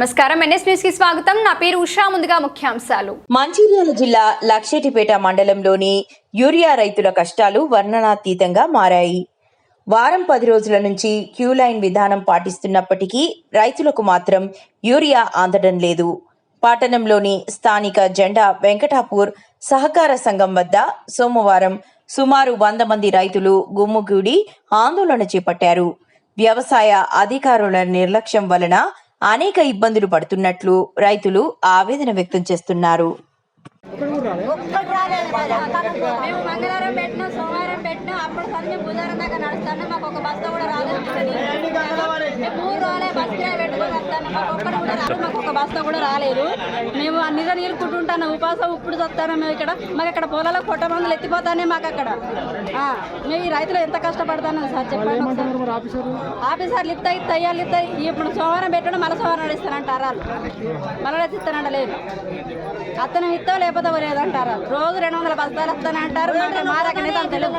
నమస్కారం. ఎన్ఎస్ న్యూస్కి స్వాగతం. నా పేరు ఉషా. ముందుగా ముఖ్యాంశాలు. మంచిర్యాల జిల్లా లక్షేటిపేట మండలంలోని యూరియా రైతుల కష్టాలు వర్ణనాతీతంగా మారాయి. వారం పది రోజుల నుంచి క్యూ లైన్ విధానం పాటిస్తున్నప్పటికీ రైతులకు మాత్రం యూరియా అందడం లేదు. పట్టణంలోని స్థానిక జెండా వెంకటాపూర్ సహకార సంఘం వద్ద సోమవారం సుమారు వంద మంది రైతులు గుమ్ముగూడి ఆందోళన చేపట్టారు. వ్యవసాయ అధికారుల నిర్లక్ష్యం వలన అనేక ఇబ్బందులు పడుతున్నట్లు రైతులు ఆవేదన వ్యక్తం చేస్తున్నారు మేము మంగళవారం పెట్టినా సోమవారం దాకా నడుస్తాను. మాకు ఒక బస్తా కూడా రాలేదు. మేము మూడు రోజులే బస్ కిరాయి పెట్టుకొని వస్తాను. మాకు ఒక్కటి కూడా రాలేదు. మాకు ఒక బస్తా కూడా రాలేదు. మేము అన్ని నీళ్ళు కుట్టుంటాను ఉపాసం ఇప్పుడు వస్తాను మేము ఇక్కడ. మాకు ఇక్కడ పొలాలకు పొట్ట మందులు ఎత్తిపోతానే మాకు అక్కడ. ఆ, మేము ఈ రైతులు ఎంత కష్టపడతాను సార్ చెప్పండి ఒకసారి. ఆఫీసర్లు ఇస్తాయి తయ్యాలు ఇస్తాయి ఇప్పుడు సోమవారం పెట్టడం మళ్ళీ సోమవారం నడుస్తానంటారు మళ్ళీ ఇస్తానంట లేదు. అతను ఇస్తా లేకపోతే లేదంటారు రోజు రెండు వందల బస్తాలు వస్తానంటారు. మా తెలియదు.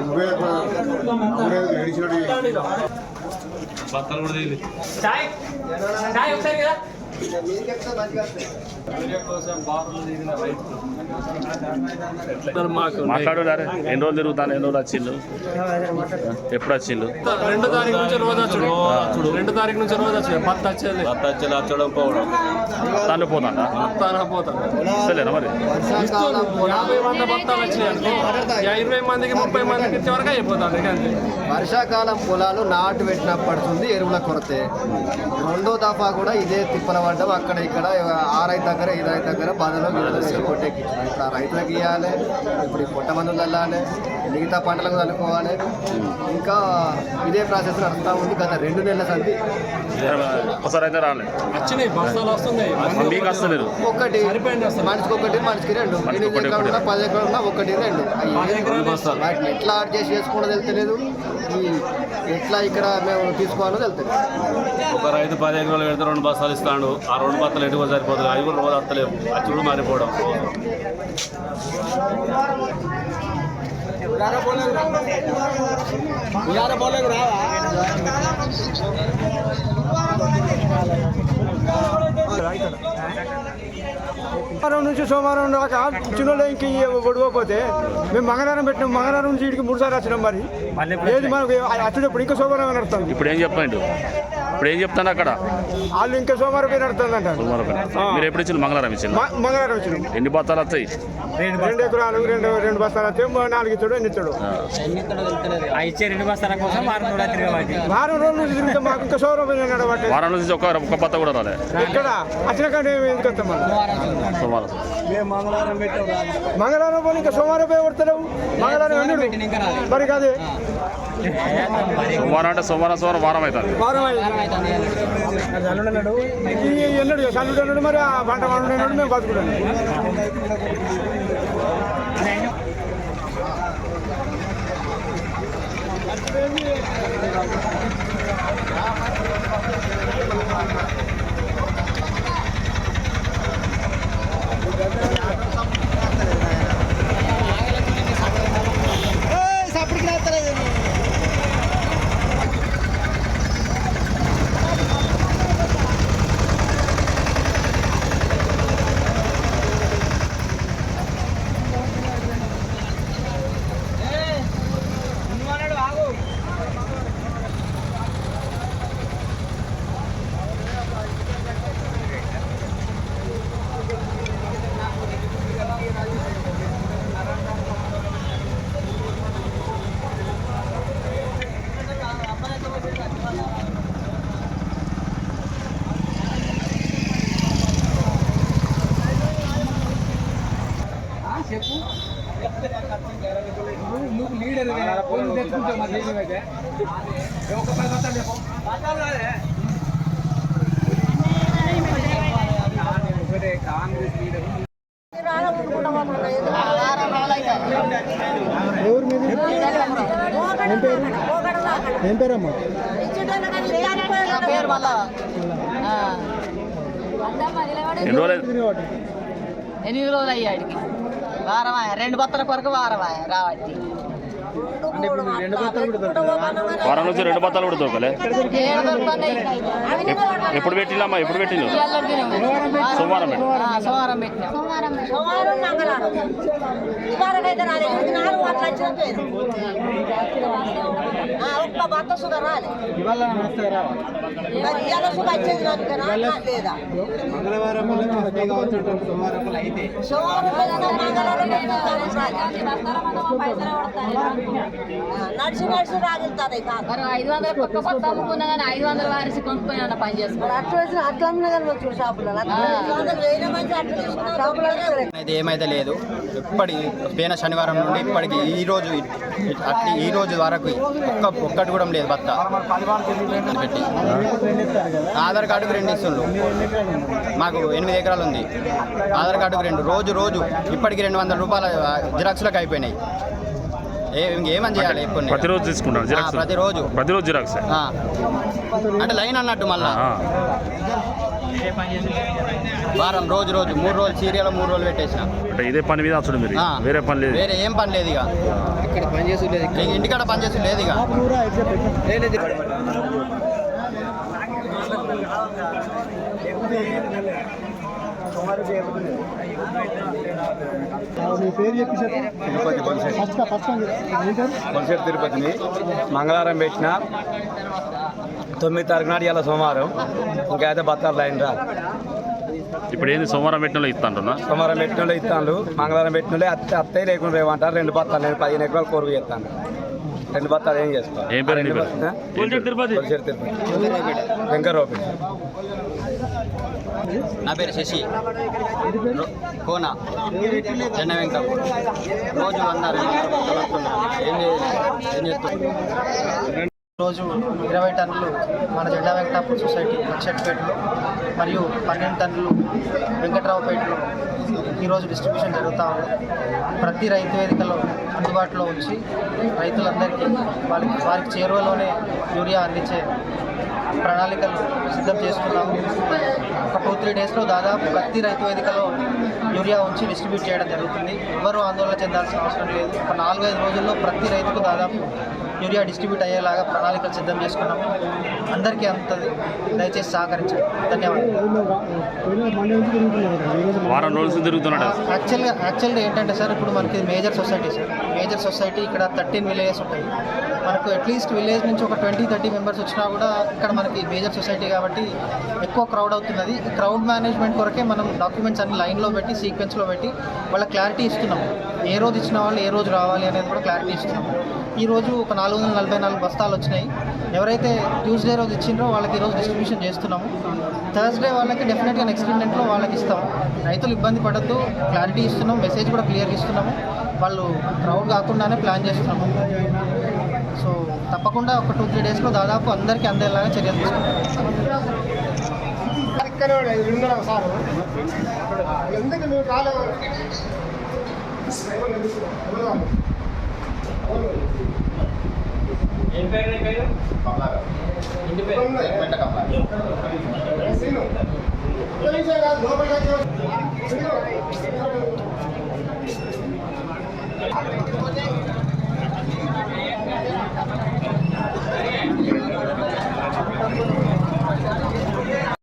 నువ్వే ఏడిచినట్టు బత్తాలు కూడా తగిలి మాట్లాడు ఎన్ని రోజులు తిరుగుతాను ఎన్ని రోజులు వచ్చిండు ఎప్పుడు వచ్చిండు రెండు తారీఖు నుంచి రోజు వచ్చుడు. రెండు తారీఖు నుంచి రోజు వచ్చుడు. పత్త వచ్చేది. బత్త వచ్చి వచ్చడం పోవడం. పోతాడా ఇస్తలేనా మరి? యాభై వంద బత్తాలు వచ్చినాయి ఇరవై మందికి ముప్పై మందికి ఇచ్చే వరకు అంతే. వర్షాకాలం పొలాలు నాటు పెట్టినప్పడుతుంది ఎరువుల కొరతే. రెండో దఫా కూడా ఇదే తిప్పల పడ్డం అక్కడ ఇక్కడ ఆ రైతు దగ్గర ఈ రైతు దగ్గర బాధలో కొట్టేకి ఇప్పుడు ఆ రైతులకు ఇవ్వాలి ఇప్పుడు ఈ పొట్ట మందులు చల్లాలి మిగతా పంటలకు చల్లుకోవాలి ఇంకా ఇదే ప్రాసెస్ నడుస్తూ ఉంది. గత రెండు నెలల సంది. ఒకసారి అయితే రాలేదు వచ్చినాయి బస్తాలు వస్తున్నాయి. మీకు వస్తలేదు. ఒకటి మనిషికి ఒకటి మనిషికి రెండు. ఎనిమిది ఒకటి, ఎకరాలు ఉన్నా ఒకటి. పది ఎకరాలు ఉన్నా ఒకటి రెండు వాటిని ఎట్లా ఆడ్ చేసి చేసుకోవడం తెలుస్తలేదు ఈ ఎట్లా ఇక్కడ మేము తీసుకోవాలో తెలుస్తుంది ఒక రైతు పది ఎకరాలు పెడితే రెండు బస్తాలు ఇస్తాడు. ఆ రెండు బస్తాలు ఎటుగా సరిపోతుంది అవి కూడా రోజు వస్తలేవు అది చూడు మారిపోవడం. సోమవారం నుంచి సోమవారం దాకా చిన్నోళ్ళు ఇంక ఒడిపోతే మేము మంగళవారం పెట్టినాం. మంగళవారం నుంచి ఇడికి మూడు సార్లు వచ్చినాం మరి. ఏది మనకు వచ్చేటప్పుడు ఇంకా సోమవారం నడుస్తుంది ఇప్పుడు ఏం చెప్పండు? ఇప్పుడు ఏం చెప్తాను అక్కడ? వాళ్ళు ఇంకా సోమవారం పోయి నడుస్తుంది అంటారు సోమవారం మీరు ఎప్పుడు ఇచ్చిండు మంగళవారం ఇచ్చిండు మ- మంగళవారం వచ్చినాం. ఎన్ని బత్తాలు వస్తాయి? రెండు ఎకరాలు రెండు రెండు బస్తాలు వస్తే మూడు నాలుగు ఇచ్చాడు ఎన్ని ఇచ్చాడు? వారం రోజుల నుంచి తిరిగితే మాకు ఇంకా సోమవారం పోయి నడబట్టి వారం నుంచి ఒక ఒక్క బత్త కూడా రాలే. ఇక్కడ వచ్చిన ఎందుకు వస్తాం సోమవారం. మంగళవారం పోయి ఇంకా సోమవారం పోయి కొడతలేవు మంగళవారం మరి కాదే? సోమవారం అంటే సోమవారం సోమవారం వారం అవుతుంది. వారం మరి మేము చెప్పు నువ్వు లీడర్ తెచ్చుకుంటావు మా ఒక పది వస్తాను ఏం పేరమ్మా? ఎన్ని రోజులు ఎనిమిది రోజులు అయ్యాడికి? వారమా రెండు బత్తల కొరకు వారమా రావట్టి. వారం నుంచి రెండు బత్తాలు కూడా దొరకలే ఎప్పుడు పెట్టిల్లమ్మా ఎప్పుడు పెట్టినాం. సోమవారం మంగళవారం. సోమవారం నడిచి నడిచి రాగలుగుతాయి కాదు. మరి ఐదు వందల పక్క కొత్త అమ్ముకున్నా కానీ ఐదు వందల వారిసి కొనుక్కొని పని చేసుకో అట్లా వచ్చిన అట్లా అమ్మిన కానీ వచ్చి షాపులలో వేరే మంచి అట్లా తీసుకున్న షాపులలో అయితే ఏమైతే లేదు. ఇప్పటి పోయిన శనివారం నుండి ఇప్పటికి ఈ రోజు అట్లా ఈ రోజు వరకు ఒక్క ఒక్కటి కూడా లేదు బత్త. పెట్టి. ఆధార్ కార్డుకు రెండు ఇస్తుండ్రు. మాకు ఎనిమిది ఎకరాలు ఉంది. ఆధార్ కార్డుకు రెండు. రోజు రోజు ఇప్పటికి రెండు వందల రూపాయల జిరాక్స్లకు అయిపోయినాయి. ఏమని చేయాలి ఇప్పుడు ప్రతిరోజు తీసుకుంటాను జిరాక్స్? ప్రతిరోజు. ప్రతిరోజు జిరాక్స్? ఆ. అంటే లైన్ అన్నట్టు మళ్ళా? వారం రోజు రోజు మూడు రోజులు సీరియల్ మూడు రోజులు పెట్టేసిన. అంటే ఇదే పని మీద వచ్చుడు మీరు. వేరే పని లేదు. వేరే ఏం పని లేదు ఇక. ఇక్కడ పని చేసి లేదు ఇంటికాడ పని చేసి లేదు ఇక. తిరుపతి తిరుపతిని మంగళవారం పెట్టిన తొమ్మిది తారీఖు నాడు ఇలా సోమవారం. ఇంకా అయితే బత్తాలు లైన్ రా ఇప్పుడు ఏంది సోమవారం పెట్టిన ఇస్తాంటున్నా సోమవారం పెట్టిన వాళ్ళు ఇస్తాను మంగళవారం పెట్టిన వాళ్ళే అత్త అత్తయ్య లేకుండా రేమంటారు రెండు బత్తాలు నేను పదిహేను ఎకరాలు కోరుకు చేస్తాను రెండు బత్తాలు ఏం చేస్తాను ఏం పేరు. నా పేరు శశి. కోన. చెన్న వెంకట. రోజు అన్నారు ఏం ఏం చేస్తున్నారు రోజు ఇరవై టన్నులు మన జెండా వెంకటాపూర్ సొసైటీ లక్షట్పేటలో మరియు పన్నెండు టన్నులు వెంకట్రావుపేటలో ఈరోజు డిస్ట్రిబ్యూషన్ జరుగుతూ ఉంది. ప్రతి రైతు వేదికలో అందుబాటులో ఉంచి రైతులందరికీ వాళ్ళకి వారికి చేరువలోనే యూరియా అందించే ప్రణాళికలు సిద్ధం చేస్తున్నాము. ఒక టూ త్రీ డేస్లో దాదాపు ప్రతి రైతు వేదికలో యూరియా ఉంచి డిస్ట్రిబ్యూట్ చేయడం జరుగుతుంది. ఎవరు ఆందోళన చెందాల్సిన అవసరం లేదు. ఒక నాలుగైదు రోజుల్లో ప్రతి రైతుకు దాదాపు యూరియా డిస్ట్రిబ్యూట్ అయ్యేలాగా ప్రణాళికలు సిద్ధం చేసుకున్నాము అందరికీ అందుతుంది దయచేసి సహకరించండి. ధన్యవాదాలు. యాక్చువల్గా యాక్చువల్గా ఏంటంటే సార్ ఇప్పుడు మనకి major society sir. Major society ఇక్కడ థర్టీన్ విలేజెస్ ఉంటాయి. మనకు అట్లీస్ట్ విలేజ్ నుంచి ఒక ట్వంటీ థర్టీ మెంబర్స్ వచ్చినా కూడా ఇక్కడ మనకి మేజర్ సొసైటీ కాబట్టి ఎక్కువ క్రౌడ్ అవుతున్నది. ఈ క్రౌడ్ మేనేజ్మెంట్ కొరకే మనం డాక్యుమెంట్స్ అన్ని లైన్లో పెట్టి సీక్వెన్స్లో పెట్టి వాళ్ళ క్లారిటీ ఇస్తున్నాం. ఏ రోజు ఇచ్చిన వాళ్ళు ఏ రోజు రావాలి అనేది కూడా క్లారిటీ ఇస్తున్నాం. ఈ రోజు ఒక నాలుగు వందల నలభై నాలుగు బస్తాలు వచ్చినాయి. ఎవరైతే ట్యూస్డే రోజు ఇచ్చిండ్రో వాళ్ళకి ఈరోజు డిస్ట్రిబ్యూషన్ చేస్తున్నాము. థర్స్డే వాళ్ళకి డెఫినెట్గా నెక్స్ట్ ఇండెంట్లో వాళ్ళకి ఇస్తాం రైతులు ఇబ్బంది పడద్దు క్లారిటీ ఇస్తున్నాం మెసేజ్ కూడా క్లియర్గా ఇస్తున్నాము. వాళ్ళు క్రౌడ్ కాకుండానే ప్లాన్ చేస్తున్నాము. తప్పకుండా ఒక టూ త్రీ డేస్లో దాదాపు అందరికీ అందేలాగా చర్యలు తీసుకుంటాం. ఎందుకు